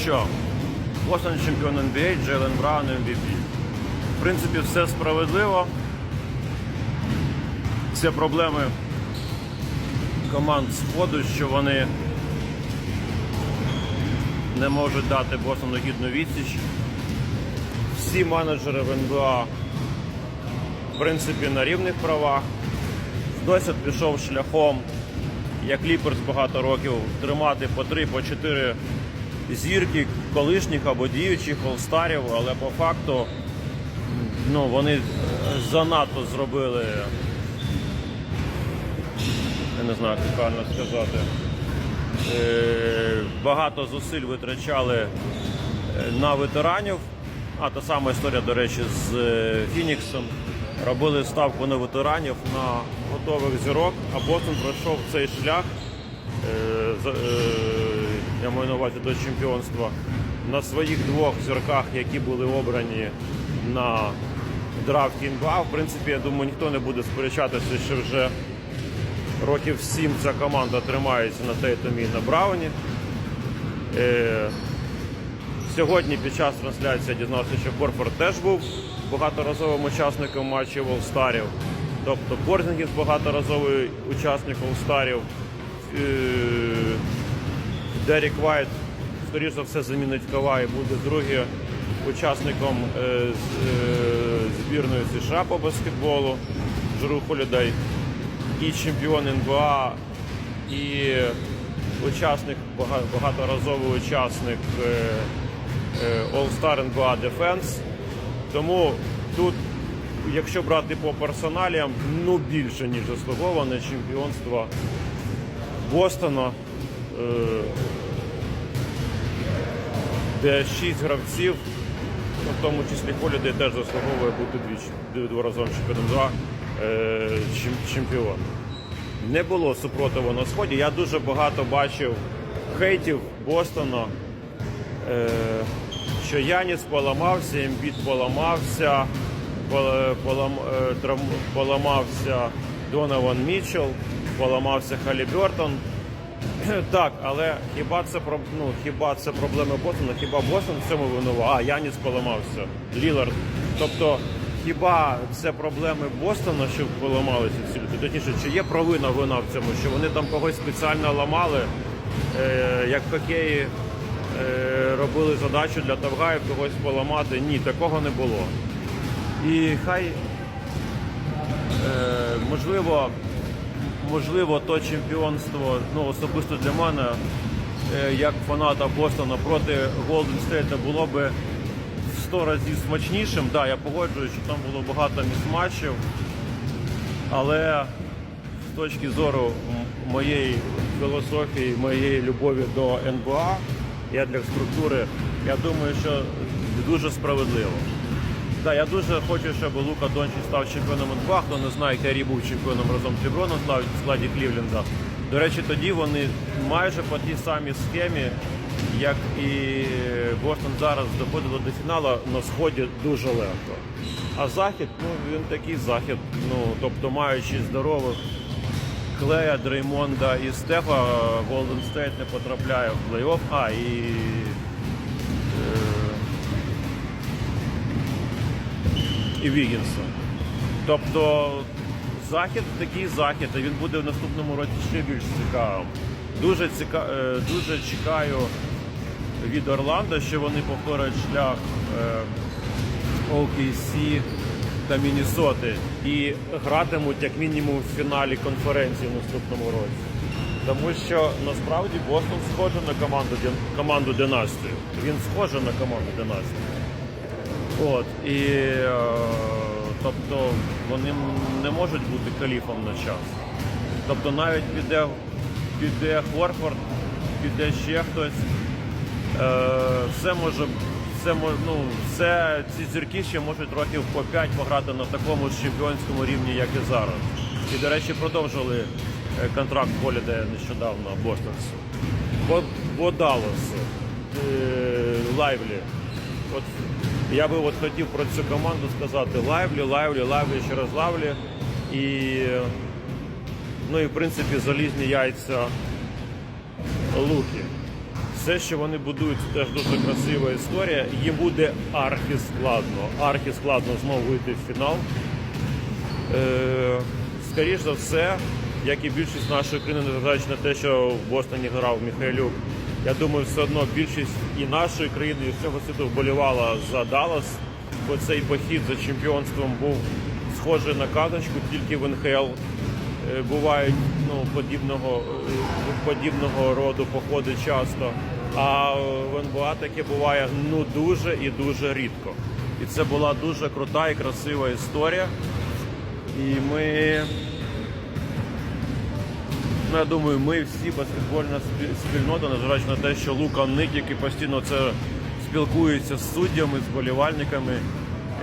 що Бостон чемпіон NBA, Джейлен Браун MVP. В принципі, все справедливо. Це проблеми команд сходу, що вони не можуть дати Бостону гідну відсіч. Всі менеджери в НБА в принципі на рівних правах. Досвід пішов шляхом, як Ліперс багато років, тримати по три, по чотири зірки колишніх або діючих олстарів, але по факту ну, вони занадто зробили, я не знаю, як правильно сказати. Е, Багато зусиль витрачали е, на ветеранів. А та сама історія, до речі, з е, Фініксом. Робили ставку на ветеранів на готових зірок, а Бостон пройшов цей шлях. Я маю на увазі до чемпіонства на своїх двох зірках, які були обрані на драфті НБА. В принципі, я думаю, ніхто не буде сперечатися, що вже років сім ця команда тримається на Тейтомі і на Брауні. Е, Сьогодні під час трансляції дізнався, що Хорфорд теж був багаторазовим учасником матчів All-Старів. Тобто Порзінгіс багаторазовий учасник All-Старів. Дерік Вайт, скоріш за все, замінить Кавай, буде другим учасником е, е, збірної США по баскетболу Джеру Холідей. І чемпіон НБА, і учасник, багаторазовий учасник е, All-Star NBA Defense. Тому тут, якщо брати по персоналіям, ну більше, ніж заслуговане чемпіонство Бостона, де шість гравців, ну, в тому числі Холідей теж заслуговує бути дворазовим чемпіоном 2 е, чемпіон. Не було супротиву на сході. Я дуже багато бачив хейтів Бостона, е, що Яніс поламався, Ембіт поламався, полам, е, поламався Донован Мітчелл, поламався Халібертон. Так, але хіба це ну, хіба це проблеми Бостона? Хіба Бостон в цьому винував? А Яніс поламався, Лілард. Тобто, хіба це проблеми Бостона, що поламалися ці люди? Точніше, чи є провина вина в цьому, що вони там когось спеціально ламали, е, як хокеї е, робили задачу для Тавгаїв когось поламати? Ні, такого не було. І хай Е, можливо, можливо, то чемпіонство, ну особисто для мене, е, як фаната Бостона проти Голден Стейта було би в 100 разів смачнішим. Да, я погоджуюсь, що там було багато місматчів, але з точки зору моєї філософії, моєї любові до НБА, я для структури, я думаю, що дуже справедливо. Так, я дуже хочу, щоб Лука Дончич став чемпіоном НБА. Хто не знає, Керрі був чемпіоном разом з Ліброном в складі Клівленда. До речі, тоді вони майже по тій самій схемі, як і Бостон зараз доходили до фіналу на сході дуже легко. А захід, ну він такий захід. Ну тобто, маючи здорових Клея, Дреймонда і Стефа, Голден Стейт не потрапляє в плей-офф. А і і Вігінса. Тобто захід такий захід, і він буде в наступному році ще більш цікавим. Дуже, ціка... е, дуже чекаю від Орландо, що вони повторять шлях е, OKC та Міннесоти і гратимуть як мінімум в фіналі конференції в наступному році. Тому що насправді Бостон схожий на команду, команду Династію. Він схожий на команду Династію. От, і е, тобто вони не можуть бути каліфом на час. Тобто навіть піде, піде Хорфорд, піде ще хтось. Е, все може, все, ну, все, ці зірки ще можуть років по 5 пограти на такому ж чемпіонському рівні, як і зараз. І, до речі, продовжили е, контракт Холідея нещодавно Бостонсу. По, по Далласу, е, Лайвлі. От я би от хотів про цю команду сказати Лайвлі, Лайвлі, Лайвлі, ще раз Лайвлі. І, ну і в принципі залізні яйця Луки. Все, що вони будують, це теж дуже красива історія. Їм буде архіскладно. Архіскладно знову вийти в фінал. Е, скоріш за все, як і більшість нашої країни, незважаючи на те, що в Бостоні грав Михайлюк, я думаю, все одно більшість і нашої країни, і всього світу вболівала за Даллас, бо цей похід за чемпіонством був схожий на казочку, тільки в НХЛ е, бувають ну, подібного, е, подібного роду походи часто. А в НБА таке буває ну дуже і дуже рідко. І це була дуже крута і красива історія. І ми, ну, я думаю, ми всі баскетбольна спільнота, незважаючи на те, що Лука Ник, який постійно це спілкується з суддями, з болівальниками,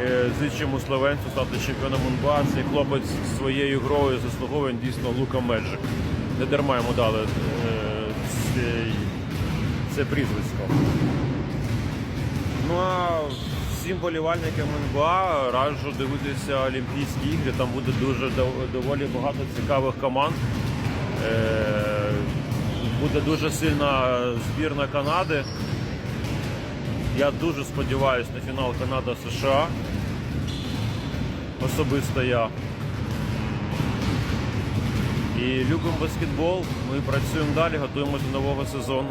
е, зичимо Словенцю стати чемпіоном НБА. Цей хлопець своєю грою заслуговує дійсно Лука Меджик. Не дарма йому дали е, цей, це прізвисько. Ну а всім болівальникам НБА раджу дивитися Олімпійські ігри. Там буде дуже доволі багато цікавих команд. Е, Буде дуже сильна збірна Канади. Я дуже сподіваюся на фінал Канада-США. Особисто я. І любимо баскетбол. Ми працюємо далі, готуємося до нового сезону.